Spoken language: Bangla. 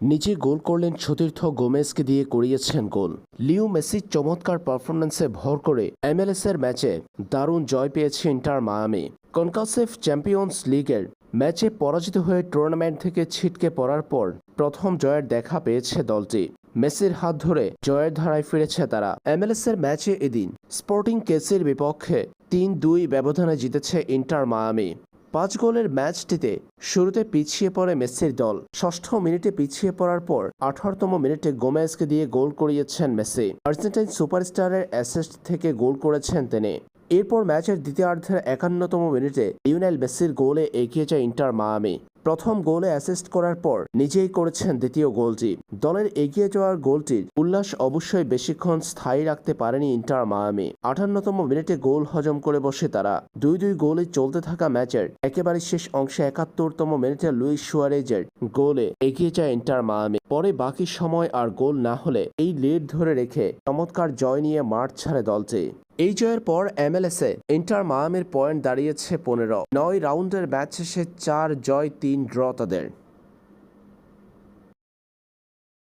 নিজে গোল করলেন সতীর্থ গোমেজকে দিয়ে করিয়েছেন গোল। লিও মেসির চমৎকার পারফরম্যান্সে ভর করে এমএলএস এর ম্যাচে দারুণ জয় পেয়েছে ইন্টার মায়ামি। কনকাসেফ চ্যাম্পিয়ন্স লিগের ম্যাচে পরাজিত হয়ে টুর্নামেন্ট থেকে ছিটকে পড়ার পর প্রথম জয়ের দেখা পেয়েছে দলটি। মেসির হাত ধরে জয়ের ধারায় ফিরেছে তারা। এমএলএস এর ম্যাচে এদিন স্পোর্টিং কেসির বিপক্ষে তিন দুই ব্যবধানে জিতেছে ইন্টার মায়ামি। পাঁচ গোলের ম্যাচটিতে শুরুতে পিছিয়ে পড়ে মেসির দল। ষষ্ঠ মিনিটে পিছিয়ে পড়ার পর আঠারোতম মিনিটে গোমেজকে দিয়ে গোল করিয়েছেন মেসি। আর্জেন্টাইন সুপারস্টারের অ্যাসেস্ট থেকে গোল করেছেন তিনি। এরপর ম্যাচের দ্বিতীয়ার্ধের একান্নতম মিনিটে লিওনেল মেসির গোলে এগিয়ে যায় ইন্টার মায়ামি। প্রথম গোলে অ্যাসিস্ট করার পর নিজেই করেছেন দ্বিতীয় গোলটি। দলের এগিয়ে যাওয়ার গোলটির উল্লাস অবশ্যই বেশিক্ষণ স্থায়ী রাখতে পারেনি ইন্টার মায়ামি। আঠান্নতম মিনিটে গোল হজম করে বসে তারা। দুই দুই গোলে চলতে থাকা ম্যাচের একেবারে শেষ অংশে একাত্তরতম মিনিটে লুইস সুয়ারেজের গোলে এগিয়ে যায় ইন্টার মায়ামি। পরে বাকি সময় আর গোল না হলে এই লিড ধরে রেখে চমৎকার জয় নিয়ে মাঠ ছাড়ে দলটি। এই জয়ের পর এমএলএসে ইন্টার মায়ামির পয়েন্ট দাঁড়িয়েছে পনেরো। নয় রাউন্ডের ম্যাচ শেষে চার জয়, তিন ড্র তাদের।